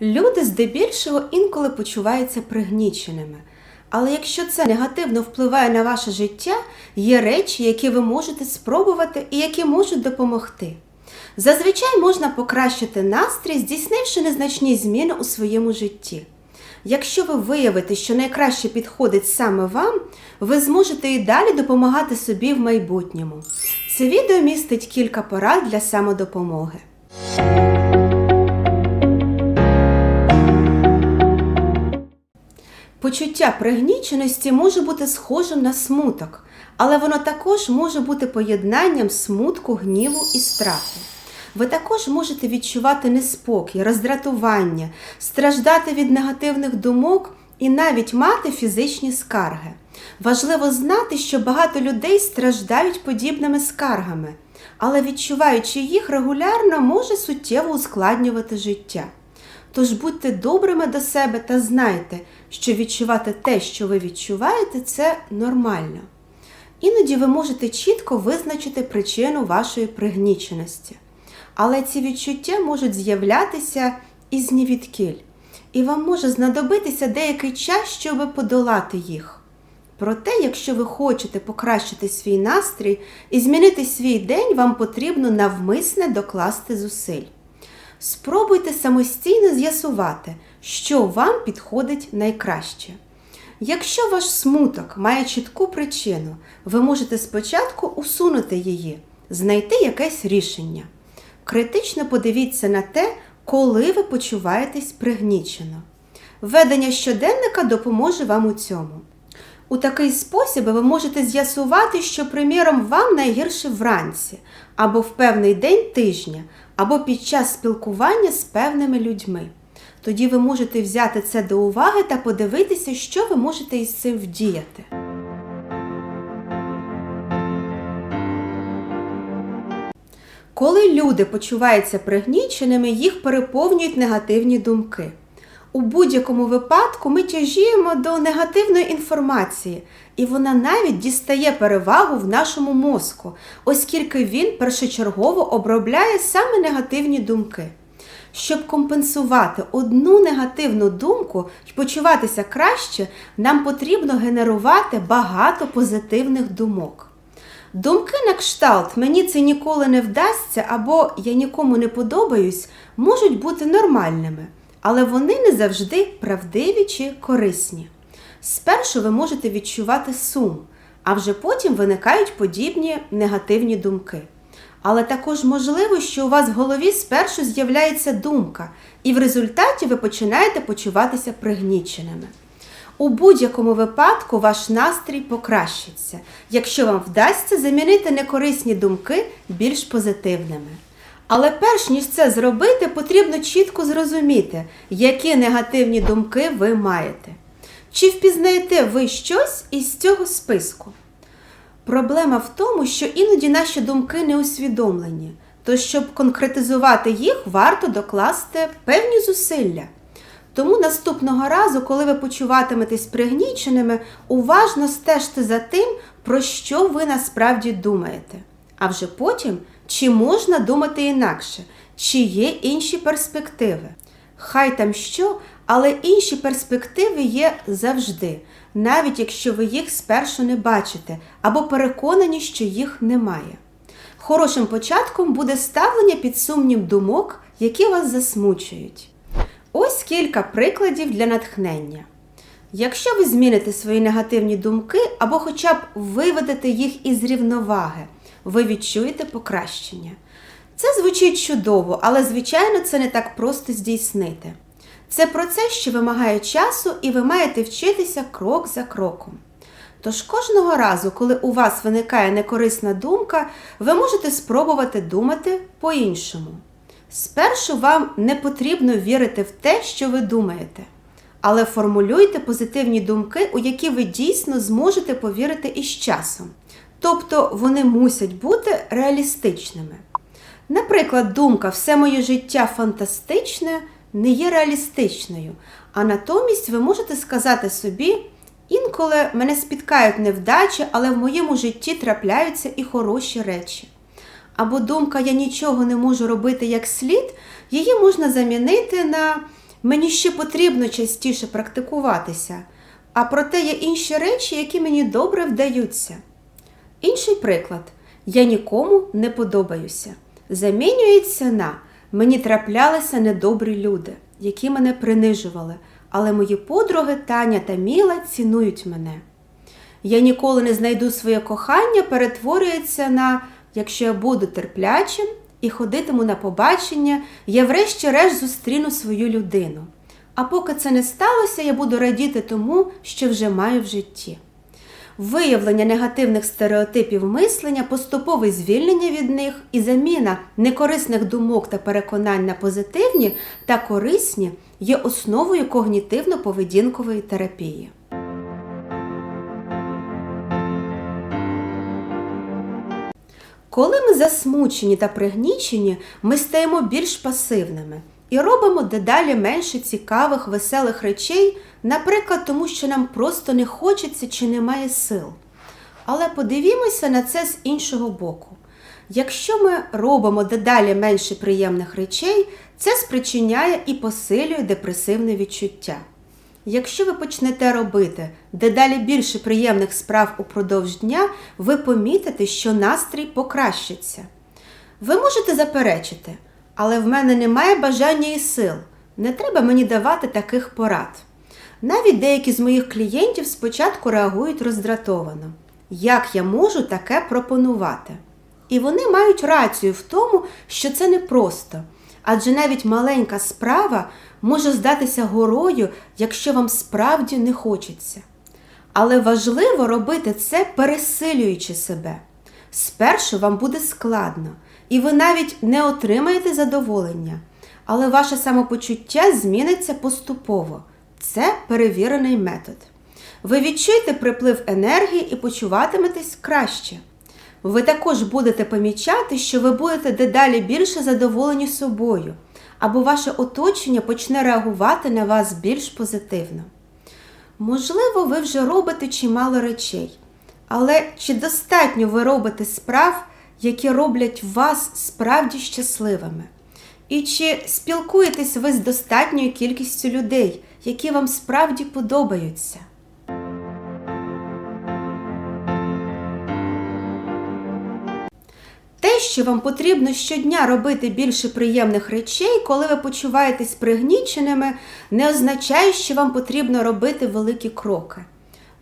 Люди здебільшого інколи почуваються пригніченими. Але якщо це негативно впливає на ваше життя, є речі, які ви можете спробувати і які можуть допомогти. Зазвичай можна покращити настрій, здійснивши незначні зміни у своєму житті. Якщо ви виявите, що найкраще підходить саме вам, ви зможете і далі допомагати собі в майбутньому. Це відео містить кілька порад для самодопомоги. Почуття пригніченості може бути схожим на смуток, але воно також може бути поєднанням смутку, гніву і страху. Ви також можете відчувати неспокій, роздратування, страждати від негативних думок і навіть мати фізичні скарги. Важливо знати, що багато людей страждають подібними скаргами, але відчуваючи їх регулярно, може суттєво ускладнювати життя. Тож будьте добрими до себе та знайте, що відчувати те, що ви відчуваєте, це нормально. Іноді ви можете чітко визначити причину вашої пригніченості. Але ці відчуття можуть з'являтися із нівідкіль, і вам може знадобитися деякий час, щоб подолати їх. Проте, якщо ви хочете покращити свій настрій і змінити свій день, вам потрібно навмисне докласти зусиль. Спробуйте самостійно з'ясувати, що вам підходить найкраще. Якщо ваш смуток має чітку причину, ви можете спочатку усунути її, знайти якесь рішення. Критично подивіться на те, коли ви почуваєтесь пригнічено. Ведення щоденника допоможе вам у цьому. У такий спосіб ви можете з'ясувати, що, приміром, вам найгірше вранці, або в певний день тижня, або під час спілкування з певними людьми. Тоді ви можете взяти це до уваги та подивитися, що ви можете із цим вдіяти. Коли люди почуваються пригніченими, їх переповнюють негативні думки. У будь-якому випадку ми тяжіємо до негативної інформації, і вона навіть дістає перевагу в нашому мозку, оскільки він першочергово обробляє саме негативні думки. Щоб компенсувати одну негативну думку і почуватися краще, нам потрібно генерувати багато позитивних думок. Думки на кшталт мені це ніколи не вдасться або я нікому не подобаюсь, можуть бути нормальними, але вони не завжди правдиві чи корисні. Спершу ви можете відчувати сум, а вже потім виникають подібні негативні думки. Але також можливо, що у вас в голові спершу з'являється думка, і в результаті ви починаєте почуватися пригніченими. У будь-якому випадку ваш настрій покращиться, якщо вам вдасться замінити некорисні думки більш позитивними. Але перш ніж це зробити, потрібно чітко зрозуміти, які негативні думки ви маєте. Чи впізнаєте ви щось із цього списку? Проблема в тому, що іноді наші думки не усвідомлені, то щоб конкретизувати їх, варто докласти певні зусилля. Тому наступного разу, коли ви почуватиметесь пригніченими, уважно стежте за тим, про що ви насправді думаєте. А вже потім, чи можна думати інакше, чи є інші перспективи. Хай там що, але інші перспективи є завжди, навіть якщо ви їх спершу не бачите або переконані, що їх немає. Хорошим початком буде ставлення під сумнів думок, які вас засмучують. Ось кілька прикладів для натхнення. Якщо ви зміните свої негативні думки або хоча б виведете їх із рівноваги, ви відчуєте покращення. Це звучить чудово, але, звичайно, це не так просто здійснити. Це процес, що вимагає часу, і ви маєте вчитися крок за кроком. Тож кожного разу, коли у вас виникає некорисна думка, ви можете спробувати думати по-іншому. Спершу вам не потрібно вірити в те, що ви думаєте, але формулюйте позитивні думки, у які ви дійсно зможете повірити із часом. Тобто вони мусять бути реалістичними. Наприклад, думка все моє життя фантастичне не є реалістичною, а натомість ви можете сказати собі, інколи мене спіткають невдачі, але в моєму житті трапляються і хороші речі. Або думка Я нічого не можу робити як слід, її можна замінити на Мені ще потрібно частіше практикуватися, а проте є інші речі, які мені добре вдаються. Інший приклад: я нікому не подобаюся. Замінюється на мені траплялися недобрі люди, які мене принижували, але мої подруги Таня та Міла цінують мене. Я ніколи не знайду своє кохання, перетворюється на якщо я буду терплячим і ходитиму на побачення, я врешті-решт зустріну свою людину. А поки це не сталося, я буду радіти тому, що вже маю в житті. Виявлення негативних стереотипів мислення, поступове звільнення від них і заміна некорисних думок та переконань на позитивні та корисні є основою когнітивно-поведінкової терапії. Коли ми засмучені та пригнічені, ми стаємо більш пасивними і робимо дедалі менше цікавих, веселих речей, наприклад, тому що нам просто не хочеться чи немає сил. Але подивімося на це з іншого боку. Якщо ми робимо дедалі менше приємних речей, це спричиняє і посилює депресивне відчуття. Якщо ви почнете робити дедалі більше приємних справ упродовж дня, ви помітите, що настрій покращиться. Ви можете заперечити, але в мене немає бажання і сил. Не треба мені давати таких порад. Навіть деякі з моїх клієнтів спочатку реагують роздратовано. Як я можу таке пропонувати? І вони мають рацію в тому, що це непросто. Адже навіть маленька справа може здатися горою, якщо вам справді не хочеться. Але важливо робити це, пересилюючи себе. Спершу вам буде складно, і ви навіть не отримаєте задоволення, але ваше самопочуття зміниться поступово. Це перевірений метод. Ви відчуєте приплив енергії і почуватиметесь краще. Ви також будете помічати, що ви будете дедалі більше задоволені собою, або ваше оточення почне реагувати на вас більш позитивно. Можливо, ви вже робите чимало речей, але чи достатньо ви робите справ, які роблять вас справді щасливими? І чи спілкуєтесь ви з достатньою кількістю людей, які вам справді подобаються? Те, що вам потрібно щодня робити більше приємних речей, коли ви почуваєтесь пригніченими, не означає, що вам потрібно робити великі кроки.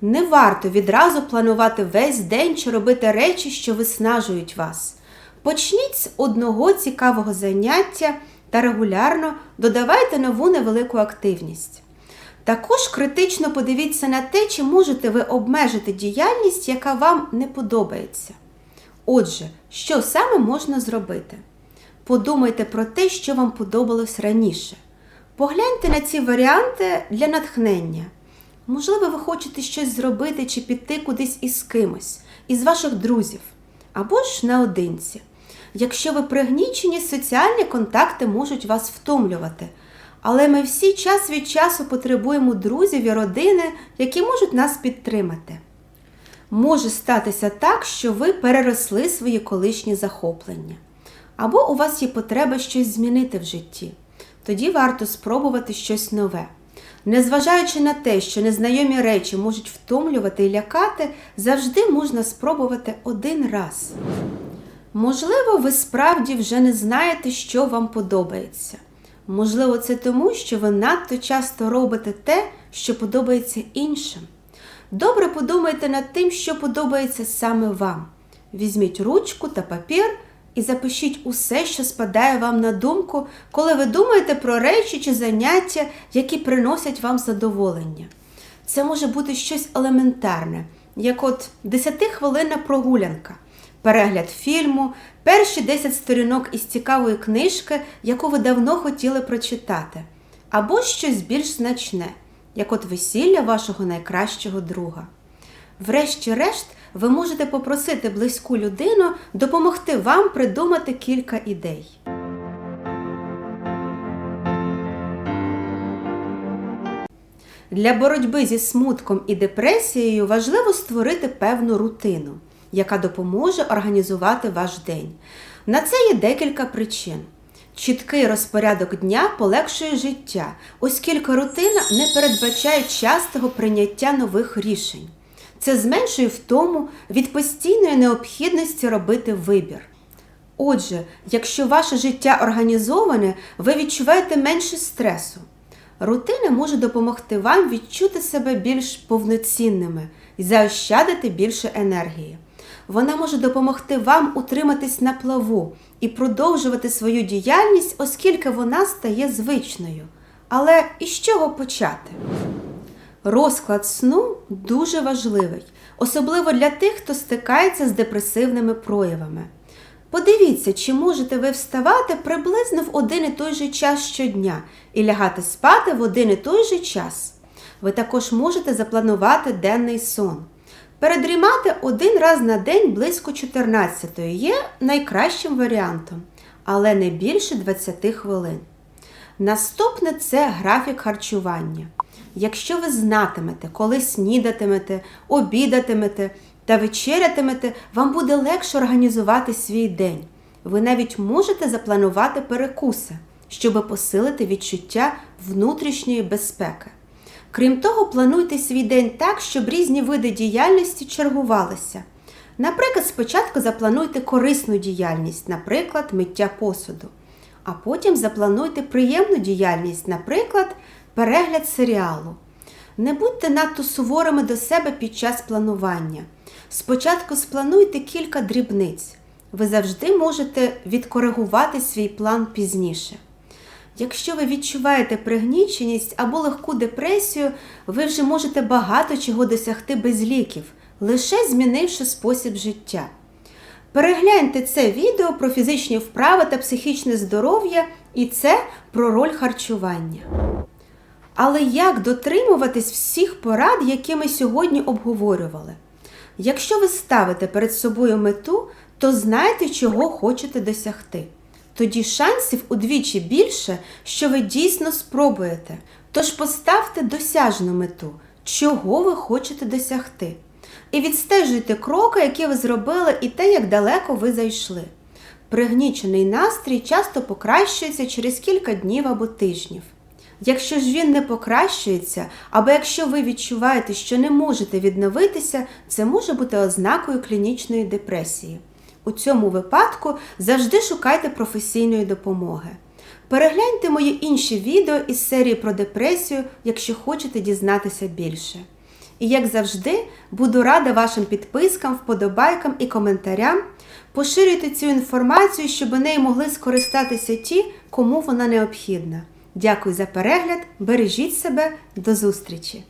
Не варто відразу планувати весь день чи робити речі, що виснажують вас. Почніть з одного цікавого заняття та регулярно додавайте нову невелику активність. Також критично подивіться на те, чи можете ви обмежити діяльність, яка вам не подобається. Отже, що саме можна зробити? Подумайте про те, що вам подобалось раніше. Погляньте на ці варіанти для натхнення. Можливо, ви хочете щось зробити чи піти кудись із кимось, із ваших друзів, або ж наодинці. Якщо ви пригнічені, соціальні контакти можуть вас втомлювати. Але ми всі час від часу потребуємо друзів і родини, які можуть нас підтримати. Може статися так, що ви переросли свої колишні захоплення, або у вас є потреба щось змінити в житті. Тоді варто спробувати щось нове. Незважаючи на те, що незнайомі речі можуть втомлювати і лякати, завжди можна спробувати один раз. Можливо, ви справді вже не знаєте, що вам подобається. Можливо, це тому, що ви надто часто робите те, що подобається іншим. Добре подумайте над тим, що подобається саме вам. Візьміть ручку та папір і запишіть усе, що спадає вам на думку, коли ви думаєте про речі чи заняття, які приносять вам задоволення. Це може бути щось елементарне, як от 10-хвилинна прогулянка, перегляд фільму, перші 10 сторінок із цікавої книжки, яку ви давно хотіли прочитати, або щось більш значне як от весілля вашого найкращого друга. Врешті-решт, ви можете попросити близьку людину допомогти вам придумати кілька ідей. Для боротьби зі смутком і депресією важливо створити певну рутину, яка допоможе організувати ваш день. На це є декілька причин. Чіткий розпорядок дня полегшує життя, оскільки рутина не передбачає частого прийняття нових рішень. Це зменшує втому від постійної необхідності робити вибір. Отже, якщо ваше життя організоване, ви відчуваєте менше стресу. Рутина може допомогти вам відчути себе більш повноцінними і заощадити більше енергії. Вона може допомогти вам утриматись на плаву і продовжувати свою діяльність, оскільки вона стає звичною. Але із чого почати? Розклад сну дуже важливий, особливо для тих, хто стикається з депресивними проявами. Подивіться, чи можете ви вставати приблизно в один і той же час щодня і лягати спати в один і той же час. Ви також можете запланувати денний сон. Передрімати один раз на день близько 14 є найкращим варіантом, але не більше 20 хвилин. Наступне це графік харчування. Якщо ви знатимете, коли снідатимете, обідатимете та вечерятимете, вам буде легше організувати свій день. Ви навіть можете запланувати перекуси, щоб посилити відчуття внутрішньої безпеки. Крім того, плануйте свій день так, щоб різні види діяльності чергувалися. Наприклад, спочатку заплануйте корисну діяльність, наприклад, миття посуду. А потім заплануйте приємну діяльність, наприклад, перегляд серіалу. Не будьте надто суворими до себе під час планування. Спочатку сплануйте кілька дрібниць. Ви завжди можете відкоригувати свій план пізніше. Якщо ви відчуваєте пригніченість або легку депресію, ви вже можете багато чого досягти без ліків, лише змінивши спосіб життя. Перегляньте це відео про фізичні вправи та психічне здоров'я, і це про роль харчування. Але як дотримуватись всіх порад, які ми сьогодні обговорювали? Якщо ви ставите перед собою мету, то знайте, чого хочете досягти. Тоді шансів удвічі більше, що ви дійсно спробуєте. Тож поставте досяжну мету, чого ви хочете досягти. І відстежуйте кроки, які ви зробили, і те, як далеко ви зайшли. Пригнічений настрій часто покращується через кілька днів або тижнів. Якщо ж він не покращується, або якщо ви відчуваєте, що не можете відновитися, це може бути ознакою клінічної депресії. У цьому випадку завжди шукайте професійної допомоги. Перегляньте мої інші відео із серії про депресію, якщо хочете дізнатися більше. І як завжди, буду рада вашим підпискам, вподобайкам і коментарям. Поширюйте цю інформацію, щоб нею могли скористатися ті, кому вона необхідна. Дякую за перегляд, бережіть себе, до зустрічі!